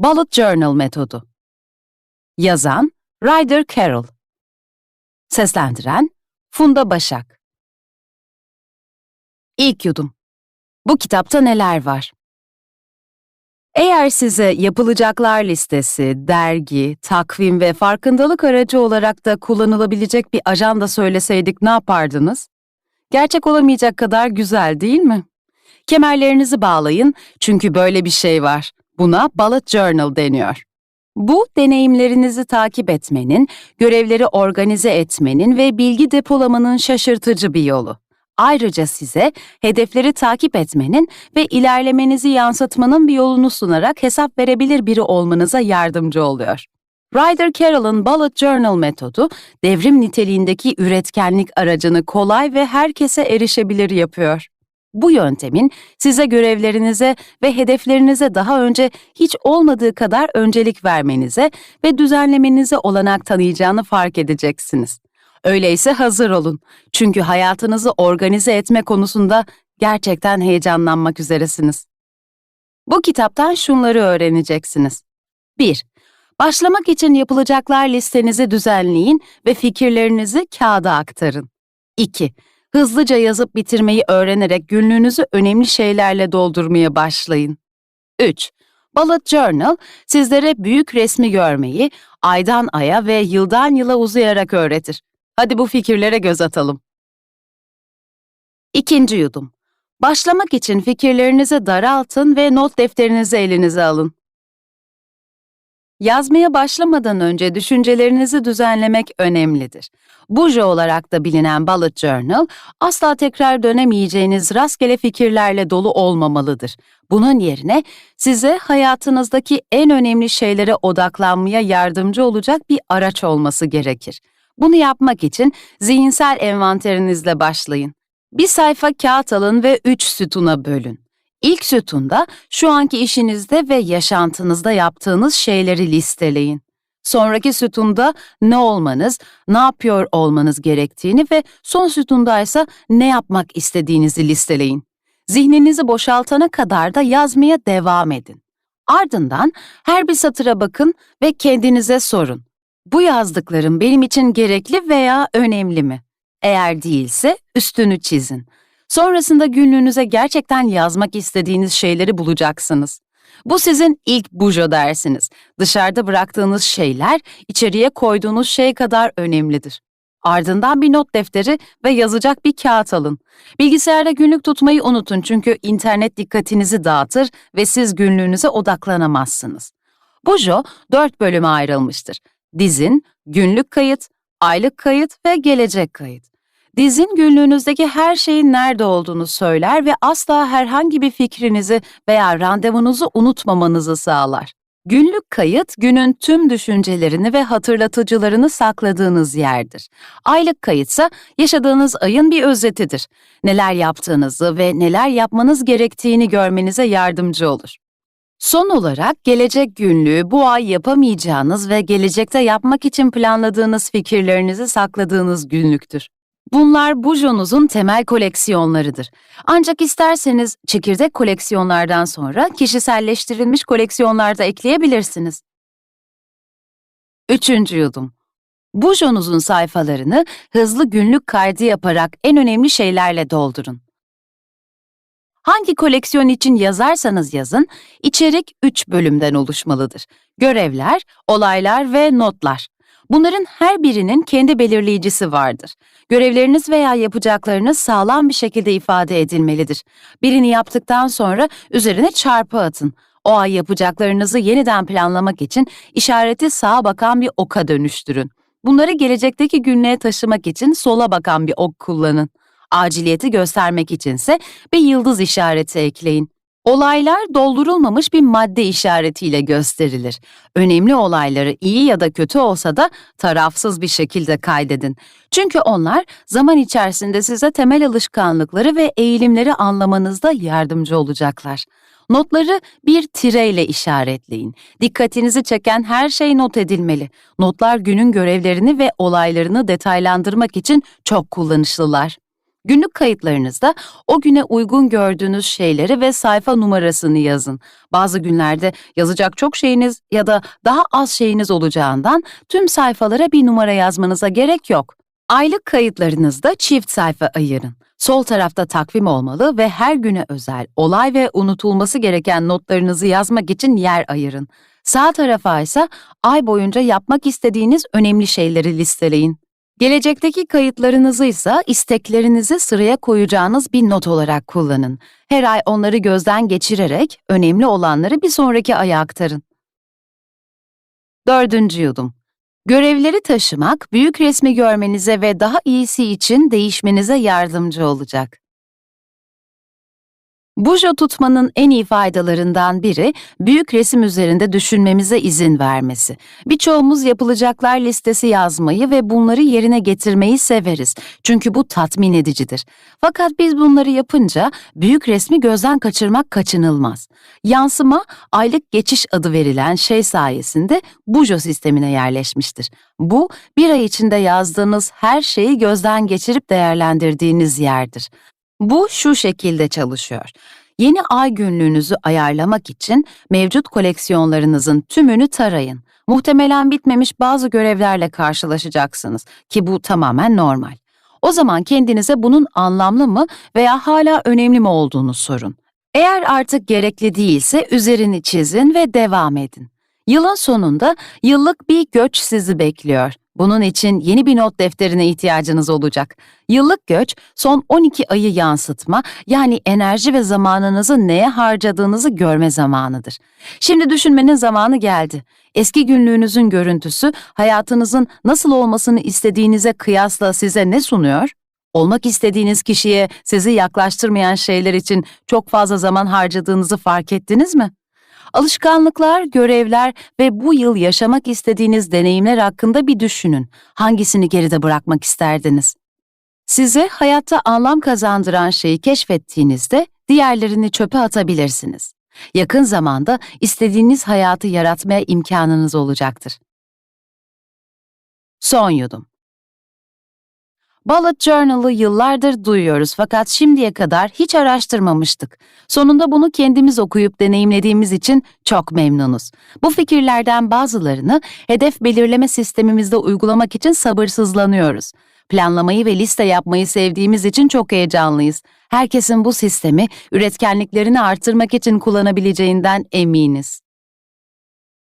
Bullet Journal metodu. Yazan Ryder Carroll. Seslendiren Funda Başak. İlk yudum. Bu kitapta neler var? Eğer size yapılacaklar listesi, dergi, takvim ve farkındalık aracı olarak da kullanılabilecek bir ajanda söyleseydik ne yapardınız? Gerçek olamayacak kadar güzel değil mi? Kemerlerinizi bağlayın çünkü böyle bir şey var. Buna bullet journal deniyor. Bu deneyimlerinizi takip etmenin, görevleri organize etmenin ve bilgi depolamanın şaşırtıcı bir yolu. Ayrıca size hedefleri takip etmenin ve ilerlemenizi yansıtmanın bir yolunu sunarak hesap verebilir biri olmanıza yardımcı oluyor. Ryder Carroll'ın Bullet Journal metodu, devrim niteliğindeki üretkenlik aracını kolay ve herkese erişebilir yapıyor. Bu yöntemin size görevlerinize ve hedeflerinize daha önce hiç olmadığı kadar öncelik vermenize ve düzenlemenize olanak tanıyacağını fark edeceksiniz. Öyleyse hazır olun. Çünkü hayatınızı organize etme konusunda gerçekten heyecanlanmak üzeresiniz. Bu kitaptan şunları öğreneceksiniz. 1. Başlamak için yapılacaklar listenizi düzenleyin ve fikirlerinizi kağıda aktarın. 2. Hızlıca yazıp bitirmeyi öğrenerek günlüğünüzü önemli şeylerle doldurmaya başlayın. 3. Bullet Journal sizlere büyük resmi görmeyi aydan aya ve yıldan yıla uzayarak öğretir. Hadi bu fikirlere göz atalım. İkinci yudum. Başlamak için fikirlerinizi daraltın ve not defterinizi elinize alın. Yazmaya başlamadan önce düşüncelerinizi düzenlemek önemlidir. Bujo olarak da bilinen Bullet Journal, asla tekrar dönemeyeceğiniz rastgele fikirlerle dolu olmamalıdır. Bunun yerine size hayatınızdaki en önemli şeylere odaklanmaya yardımcı olacak bir araç olması gerekir. Bunu yapmak için zihinsel envanterinizle başlayın. Bir sayfa kağıt alın ve üç sütuna bölün. İlk sütunda şu anki işinizde ve yaşantınızda yaptığınız şeyleri listeleyin. Sonraki sütunda ne olmanız, ne yapıyor olmanız gerektiğini ve son sütunda ise ne yapmak istediğinizi listeleyin. Zihninizi boşaltana kadar da yazmaya devam edin. Ardından her bir satıra bakın ve kendinize sorun. Bu yazdıklarım benim için gerekli veya önemli mi? Eğer değilse üstünü çizin. Sonrasında günlüğünüze gerçekten yazmak istediğiniz şeyleri bulacaksınız. Bu sizin ilk bujo dersiniz. Dışarıda bıraktığınız şeyler içeriye koyduğunuz şey kadar önemlidir. Ardından bir not defteri ve yazacak bir kağıt alın. Bilgisayarda günlük tutmayı unutun çünkü internet dikkatinizi dağıtır ve siz günlüğünüze odaklanamazsınız. Bujo dört bölüme ayrılmıştır. Dizin, günlük kayıt, aylık kayıt ve gelecek kayıt. Dizin günlüğünüzdeki her şeyin nerede olduğunu söyler ve asla herhangi bir fikrinizi veya randevunuzu unutmamanızı sağlar. Günlük kayıt, günün tüm düşüncelerini ve hatırlatıcılarını sakladığınız yerdir. Aylık kayıtsa yaşadığınız ayın bir özetidir. Neler yaptığınızı ve neler yapmanız gerektiğini görmenize yardımcı olur. Son olarak gelecek günlüğü bu ay yapamayacağınız ve gelecekte yapmak için planladığınız fikirlerinizi sakladığınız günlüktür. Bunlar Bujon'uzun temel koleksiyonlarıdır. Ancak isterseniz çekirdek koleksiyonlardan sonra kişiselleştirilmiş koleksiyonlar da ekleyebilirsiniz. Üçüncü yudum. Bujon'uzun sayfalarını hızlı günlük kaydı yaparak en önemli şeylerle doldurun. Hangi koleksiyon için yazarsanız yazın, içerik üç bölümden oluşmalıdır. Görevler, olaylar ve notlar. Bunların her birinin kendi belirleyicisi vardır. Görevleriniz veya yapacaklarınız sağlam bir şekilde ifade edilmelidir. Birini yaptıktan sonra üzerine çarpı atın. O ay yapacaklarınızı yeniden planlamak için işareti sağa bakan bir oka dönüştürün. Bunları gelecekteki günlüğe taşımak için sola bakan bir ok kullanın. Aciliyeti göstermek içinse bir yıldız işareti ekleyin. Olaylar doldurulmamış bir madde işaretiyle gösterilir. Önemli olayları iyi ya da kötü olsa da tarafsız bir şekilde kaydedin. Çünkü onlar zaman içerisinde size temel alışkanlıkları ve eğilimleri anlamanızda yardımcı olacaklar. Notları bir tireyle işaretleyin. Dikkatinizi çeken her şey not edilmeli. Notlar günün görevlerini ve olaylarını detaylandırmak için çok kullanışlılar. Günlük kayıtlarınızda o güne uygun gördüğünüz şeyleri ve sayfa numarasını yazın. Bazı günlerde yazacak çok şeyiniz ya da daha az şeyiniz olacağından tüm sayfalara bir numara yazmanıza gerek yok. Aylık kayıtlarınızda çift sayfa ayırın. Sol tarafta takvim olmalı ve her güne özel, olay ve unutulması gereken notlarınızı yazmak için yer ayırın. Sağ tarafa ise ay boyunca yapmak istediğiniz önemli şeyleri listeleyin. Gelecekteki kayıtlarınızı ise isteklerinizi sıraya koyacağınız bir not olarak kullanın. Her ay onları gözden geçirerek önemli olanları bir sonraki aya aktarın. Dördüncü yudum. Görevleri taşımak, büyük resmi görmenize ve daha iyisi için değişmenize yardımcı olacak. Bujo tutmanın en iyi faydalarından biri, büyük resim üzerinde düşünmemize izin vermesi. Birçoğumuz yapılacaklar listesi yazmayı ve bunları yerine getirmeyi severiz. Çünkü bu tatmin edicidir. Fakat biz bunları yapınca büyük resmi gözden kaçırmak kaçınılmaz. Yansıma, aylık geçiş adı verilen şey sayesinde Bujo sistemine yerleşmiştir. Bu, bir ay içinde yazdığınız her şeyi gözden geçirip değerlendirdiğiniz yerdir. Bu şu şekilde çalışıyor. Yeni ay günlüğünüzü ayarlamak için mevcut koleksiyonlarınızın tümünü tarayın. Muhtemelen bitmemiş bazı görevlerle karşılaşacaksınız ki bu tamamen normal. O zaman kendinize bunun anlamlı mı veya hala önemli mi olduğunu sorun. Eğer artık gerekli değilse üzerini çizin ve devam edin. Yılın sonunda yıllık bir göç sizi bekliyor. Bunun için yeni bir not defterine ihtiyacınız olacak. Yıllık göç, son 12 ayı yansıtma, yani enerji ve zamanınızı neye harcadığınızı görme zamanıdır. Şimdi düşünmenin zamanı geldi. Eski günlüğünüzün görüntüsü, hayatınızın nasıl olmasını istediğinize kıyasla size ne sunuyor? Olmak istediğiniz kişiye sizi yaklaştırmayan şeyler için çok fazla zaman harcadığınızı fark ettiniz mi? Alışkanlıklar, görevler ve bu yıl yaşamak istediğiniz deneyimler hakkında bir düşünün. Hangisini geride bırakmak isterdiniz? Size hayatta anlam kazandıran şeyi keşfettiğinizde diğerlerini çöpe atabilirsiniz. Yakın zamanda istediğiniz hayatı yaratmaya imkanınız olacaktır. Son yudum. Bullet Journal'ı yıllardır duyuyoruz fakat şimdiye kadar hiç araştırmamıştık. Sonunda bunu kendimiz okuyup deneyimlediğimiz için çok memnunuz. Bu fikirlerden bazılarını hedef belirleme sistemimizde uygulamak için sabırsızlanıyoruz. Planlamayı ve liste yapmayı sevdiğimiz için çok heyecanlıyız. Herkesin bu sistemi üretkenliklerini artırmak için kullanabileceğinden eminiz.